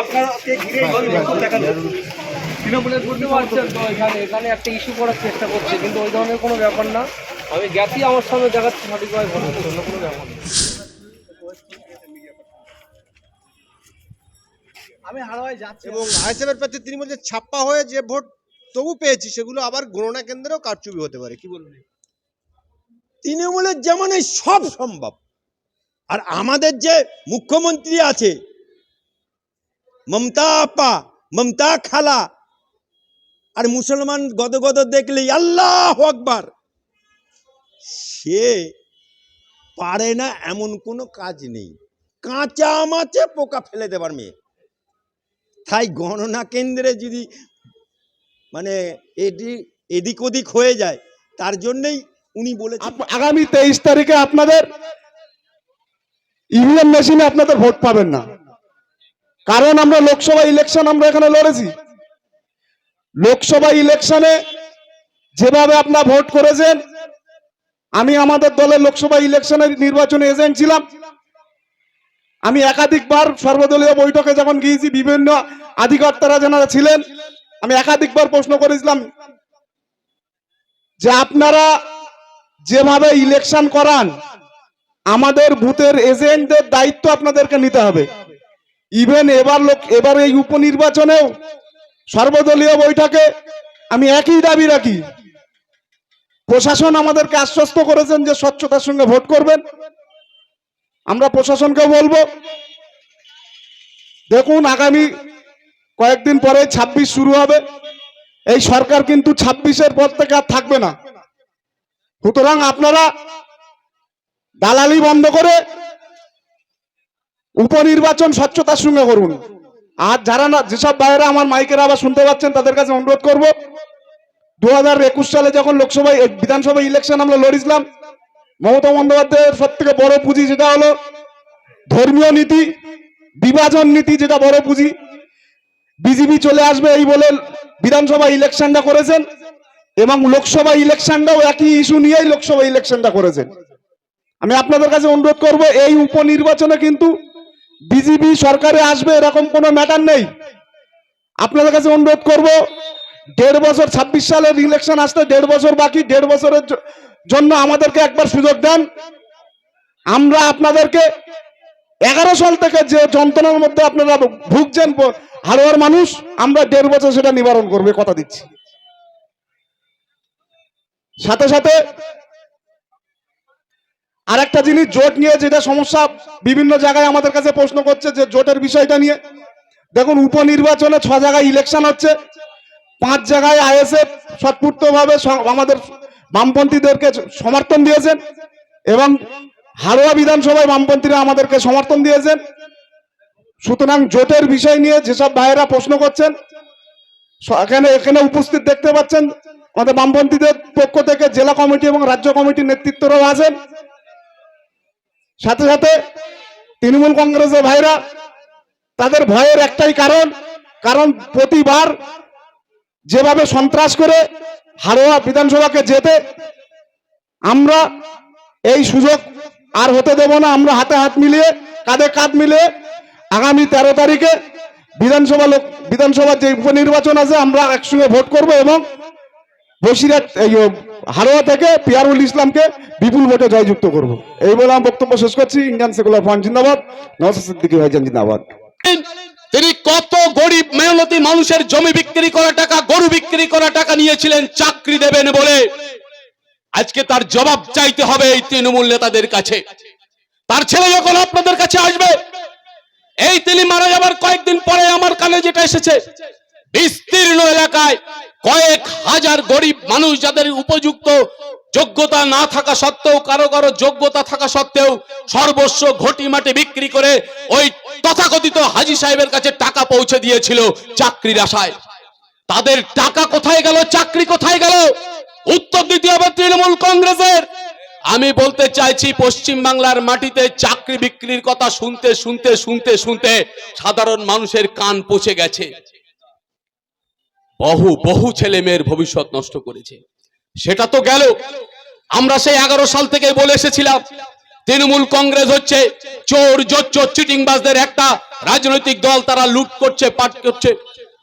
আপনাকে ঘিরে তৃণমূলের বুঝতে পারছেন তো এখানে এখানে একটা ইস্যু করার চেষ্টা করছে কিন্তু ওই ধরনের কোনো ব্যাপার না। আমি গেছি আমার সামনে দেখাচ্ছি সঠিকভাবে অন্য কোনো ব্যাপার না। আমি যাচ্ছি। এবং আইএসএফের প্রার্থী তিনি বলছেন ছাপ্পা হয়ে যে ভোট তবু পেয়েছি সেগুলো আবার গণনা কেন্দ্রেও কারচুপি হতে পারে কি বলবেন? তৃণমূলের যেমন সব সম্ভব আর আমাদের যে মুখ্যমন্ত্রী আছে মমতা আপা, মমতা খালা। আর মুসলমান গদগদ দেখলেই আল্লাহ আকবার। সে পারে না এমন কোনো কাজ নেই। কাঁচা মাছে পোকা ফেলে দেবার মেয়ে। তাই গণনা কেন্দ্রে যদি মানে এদি, এদিক ওদিক হয়ে যায়, তার জন্যই উনি বলেছেন আগামী তেইশ তারিখে আপনাদের ইভিএম মেশিনে আপনাদের ভোট পাবেন না। কারণ আমরা লোকসভা ইলেকশন আমরা এখানে লড়েছি। লোকসভা ইলেকশনে যেভাবে আপনার ভোট করেছেন, আমি আমাদের দলের লোকসভা ইলেকশনের নির্বাচনে এজেন্ট ছিলাম। আমি একাধিকবার সর্বদলীয় বৈঠকে যখন গিয়েছি, বিভিন্ন আধিকর্তারা যারা ছিলেন, আমি একাধিকবার প্রশ্ন করেছিলাম যে আপনারা যেভাবে ইলেকশন করান, আমাদের বুথের এজেন্টদের দায়িত্ব আপনাদেরকে নিতে হবে। ইভেন এবার লোক, এবার এই উপনির্বাচনেও সর্বদলীয় বৈঠকে আমি একই দাবি রাখি। প্রশাসন আমাদেরকে আশ্বস্ত করেছেন যে স্বচ্ছতার সঙ্গে ভোট করবেন। আমরা প্রশাসনকে বলব, দেখুন আগামী কয়েকদিন পরে ২৬ শুরু হবে। এই সরকার কিন্তু ছাব্বিশের পর থেকে আর থাকবে না। সুতরাং আপনারা দালালি বন্ধ করে উপনির্বাচন স্বচ্ছতার সঙ্গে করুন। আর যারা না যেসব বাইরে আমার মাইকের আবার শুনতে পাচ্ছেন, তাদের কাছে অনুরোধ করব দু হাজার একুশ সালে যখন লোকসভায় বিধানসভা ইলেকশন আমরা লড়িছিলাম, মমতা বন্দ্যোপাধ্যায়ের সব থেকে বড় পুঁজি যেটা হলো ধর্মীয় নীতি, বিভাজন নীতি যেটা বড় পুঁজি। বিজেপি চলে আসবে এই বলে বিধানসভা ইলেকশনটা করেছেন এবং লোকসভা ইলেকশনটাও একই ইস্যু নিয়েই লোকসভা ইলেকশনটা করেছেন। আমি আপনাদের কাছে অনুরোধ করব, এই উপনির্বাচনে কিন্তু বিজেপি সরকারে আসবে, এরকম কোনো ম্যাটার নেই। আপনাদের কাছে অনুরোধ করব, দেড় বছর, ছাব্বিশ সালের ইলেকশন আসতে দেড় বছর বাকি, দেড় বছরের জন্য আমাদেরকে একবার সুযোগ দেন। আমরা আপনাদেরকে এগারো সাল থেকে যে যন্ত্রণার মধ্যে আপনারা ভুগছেন হাড়োয়ার মানুষ, আমরা দেড় বছর সেটা নিবারণ করবে, কথা দিচ্ছি। সাথে সাথে আর একটা জিনিস, জোট নিয়ে যেটা সমস্যা বিভিন্ন জায়গায় আমাদের কাছে প্রশ্ন করছে যে জোটের বিষয়টা নিয়ে। দেখুন, উপনির্বাচনে ছ জায়গায় ইলেকশন হচ্ছে। পাঁচ জায়গায় আইএসএফ সৎপূর্তভাবে আমাদের বামপন্থীদেরকে সমর্থন দিয়েছেন এবং হাড়োয়া বিধানসভায় বামপন্থীরা আমাদেরকে সমর্থন দিয়েছেন। সুতরাং জোটের বিষয় নিয়ে যেসব ভাইয়েরা প্রশ্ন করছেন এখানে এখানে উপস্থিত দেখতে পাচ্ছেন, আমাদের বামপন্থীদের পক্ষ থেকে জেলা কমিটি এবং রাজ্য কমিটির নেতৃত্বরাও আছেন। সাথে সাথে তৃণমূল কংগ্রেসের ভাইরা, তাদের ভয়ের একটাই কারণ কারণ প্রতিবার যেভাবে সন্ত্রাস করে হাড়োয়া বিধানসভাকে যেতে, আমরা এই সুযোগ আর হতে দেব না। আমরা হাতে হাত মিলিয়ে, কাঁধে কাঁধ মিলিয়ে আগামী তেরো তারিখে বিধানসভা লোক, বিধানসভার যে উপনির্বাচন আছে, আমরা একসঙ্গে ভোট করব এবং বসিরহাট হারোয়া থেকে পিয়ারুল ইসলামকে বিপুল ভোটে জয়যুক্ত করব। এই বলে আমি বক্তব্য শেষ করছি। ইন্ডিয়ান সেকুলার ফ্রন্ট জিন্দাবাদ। সিদ্দিকী ভাইজান জিন্দাবাদ। তিনি কত গরিব, মেহনতি মানুষের জমি বিক্রি করা টাকা, গরু বিক্রি করা টাকা নিয়েছিলেন, চাকরি দেবেন বলে। আজকে তার জবাব চাইতে হবে এই তৃণমূল নেতাদের কাছে। তার ছেলে যখন আপনাদের কাছে আসবে, এই তিনি মারা যাবার কয়েকদিন পরে আমার কানে যেটা এসেছে বিস্তীর্ণ এলাকায় কয়েক হাজার গরিব মানুষ যাদের উপযুক্ত যোগ্যতা না থাকা সত্ত্বেও, কারও কারও যোগ্যতা থাকা সত্ত্বেও সর্বস্ব ঘটি মাটি বিক্রি করে ওই তথাকথিত হাজি সাহেবের কাছে টাকা পৌঁছে দিয়েছিল চাকরির আশায়। তাদের টাকা কোথায় গেল? চাকরি কোথায় গেল? উত্তর দিতে হবে তৃণমূল কংগ্রেসের। আমি বলতে চাইছি পশ্চিম বাংলার মাটিতে চাকরি বিক্রির কথা শুনতে শুনতে শুনতে শুনতে সাধারণ মানুষের কান পচে গেছে। বহু বহু ছেলে মেয়ের ভবিষ্যৎ নষ্ট করেছে। সেটা তো গেল। আমরা সেই এগারো সাল থেকে বলে এসেছিলাম, তৃণমূল কংগ্রেস হচ্ছে চোর জোচ্চোর চিটিংবাজদের একটা রাজনৈতিক দল, তারা লুট করছে, পাট করছে।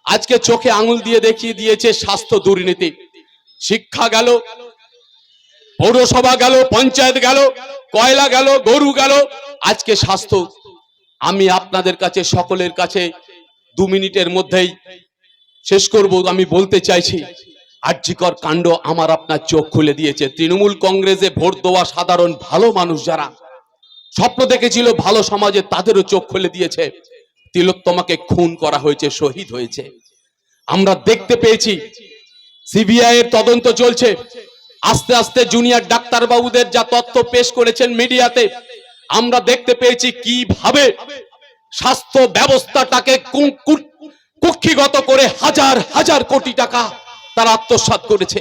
আজকে চোখে আঙুল দিয়ে দেখিয়ে দিয়েছে স্বাস্থ্য দুর্নীতি। শিক্ষা গেল, পৌরসভা গেল, পঞ্চায়েত গেল, কয়লা গেল, গরু গেল। আজকে স্বাস্থ্য, আমি আপনাদের কাছে, সকলের কাছে দু মিনিটের মধ্যেই শেষ করব, আমি বলতে চাইছি, আর্যিকর কাণ্ড আমার আপনার চোখ খুলে দিয়েছে। তৃণমূল কংগ্রেসে ভোট দেওয়া সাধারণ ভালো মানুষ যারা, স্বপ্ন দেখেছিল ভালো সমাজে তাদেরও চোখ খুলে দিয়েছে। তিলোত্তমাকে খুন করা হয়েছে, শহীদ হয়েছে। আমরা দেখতে পেয়েছি, সিবিআই এর তদন্ত চলছে। আস্তে আস্তে জুনিয়র ডাক্তারবাবুদের যা তথ্য পেশ করেছেন মিডিয়াতে, আমরা দেখতে পেয়েছি কীভাবে স্বাস্থ্য ব্যবস্থাটাকে কুক্ষিগত করে হাজার হাজার কোটি টাকা তারা আত্মসাৎ করেছে।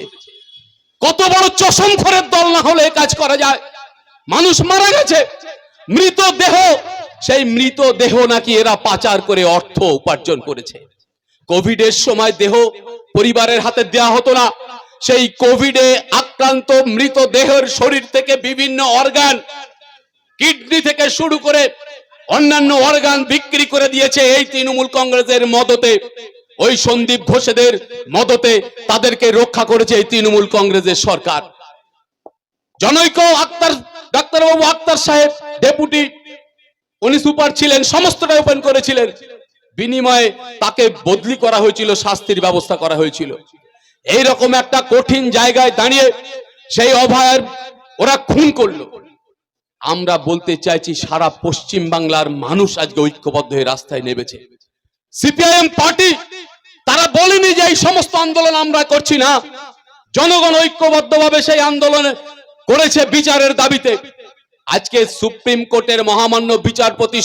কত বড় চশমখরের দল না হলে কাজ করা যায়? মানুষ মারা গেছে। মৃতদেহ সেই মৃতদেহ নাকি এরা পাচার করে অর্থ উপার্জন করেছে। কোভিডের সময় দেহ পরিবারের হাতে দেয়া হতো না। সেই কোভিডে আক্রান্ত মৃতদেহের শরীর থেকে বিভিন্ন অর্গান, কিডনি থেকে শুরু করে অন্যান্য অর্গান বিক্রি করে দিয়েছে এই তৃণমূল কংগ্রেসের মদতে। ওই সন্দীপ ঘোষেদের মদতে তাদেরকে রক্ষা করেছে এই তৃণমূল কংগ্রেসের সরকার। জনৈক আক্তার, ডাক্তারবাবু আক্তার সাহেব, ডেপুটি, উনি সুপার ছিলেন সমস্তটা ওপেন করেছিলেন। বিনিময়ে তাকে বদলি করা হয়েছিল, শাস্তির ব্যবস্থা করা হয়েছিল। এই রকম একটা কঠিন জায়গায় দাঁড়িয়ে সেই অভয়ের ওরা খুন করল। আমরা বলতে চাইছি, সারা পশ্চিম বাংলার মানুষ আজকে ঐক্যবদ্ধ হয়ে রাস্তায় নেমেছে। সিপিআইএম পার্টি, তারা বলেনি যে এই সমস্ত আন্দোলন আমরা করছি না। জনগণ ঐক্যবদ্ধভাবে সেই আন্দোলনে করেছে বিচারের দাবিতে। আজকে সুপ্রিম কোর্টের মহামান্য বিচারপতি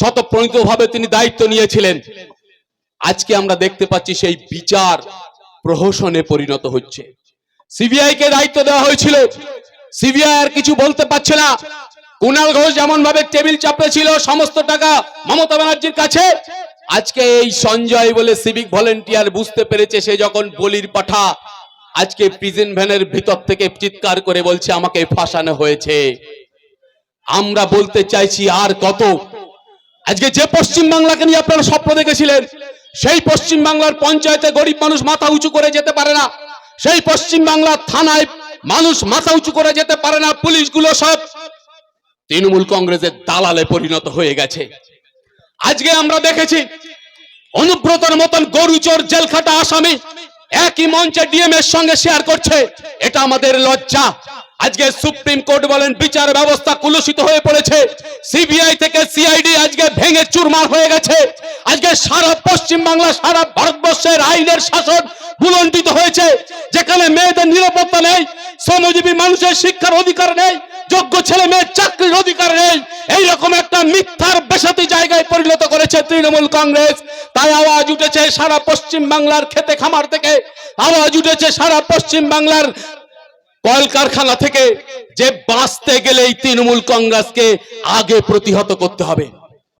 শতপ্রণীত ভাবে তিনি দায়িত্ব নিয়েছিলেন। আজকে আমরা দেখতে পাচ্ছি সেই বিচার প্রহসনে পরিণত হচ্ছে। সিবিআই কে দায়িত্ব দেওয়া হয়েছিল। সিবিআই কিছু বলতে পারছে না। কুণাল ঘোষ যেমন ভাবে টেবিল চাপে ছিল, সমস্ত টাকা মমতা ব্যানার্জির কাছে। আজকে এই সঞ্জয় বলে সিভিক ভলেন্টিয়ার বুঝতে পেরেছে সে যখন বলির পাঠা, আজকে প্রিজেন্ট ভ্যানের ভিতর থেকে চিৎকার করে বলছে, আমাকে ফাঁসানো হয়েছে। আমরা বলতে চাইছি আর কত। আজকে যে পশ্চিম বাংলাকে নিয়ে আপনারা স্বপ্ন দেখেছিলেন, সেই পশ্চিম বাংলার পঞ্চায়েতে গরিব মানুষ মাথা উঁচু করে যেতে পারে না। সেই পশ্চিম বাংলার থানায় মানুষ মাথা উঁচু করে যেতে পারে না, পুলিশগুলো সব তৃণমূল কংগ্রেসের দালালে পরিণত হয়ে গেছে। আজকে আমরা দেখেছি, অনুব্রতর মতন গরুচোর জেলখাটা আসামি একই মঞ্চে ডিএম এর সঙ্গে শেয়ার করছে। এটা আমাদের লজ্জা। আজকে সুপ্রিম কোর্ট বলেন, বিচার ব্যবস্থা কুলুষিত হয়ে পড়েছে। সিবিআই থেকে সিআইডি আজকে ভেঙে চুরমার হয়ে গেছে। আজকে সারা পশ্চিম বাংলা সারা ভারতবর্ষের আইনের শাসন বুলন্ডিত হয়েছে। যেখানে মেয়েদের নিরাপত্তা নেই শ্রমজীবী মানুষের শিক্ষার অধিকার নেই, যোগ্য ছেলে মেয়ের চাকরির অধিকার নেই, এইরকম একটা মিথ্যার বেসাতি জায়গায় পরিণত করেছে তৃণমূল কংগ্রেস। তাই আওয়াজ উঠেছে সারা পশ্চিম বাংলার খেতে খামার থেকে, আওয়াজ উঠেছে সারা পশ্চিম বাংলার কলকারখানা থেকে যে বাঁচতে গেলে এই তৃণমূল কংগ্রেসকে আগে প্রতিহত করতে হবে।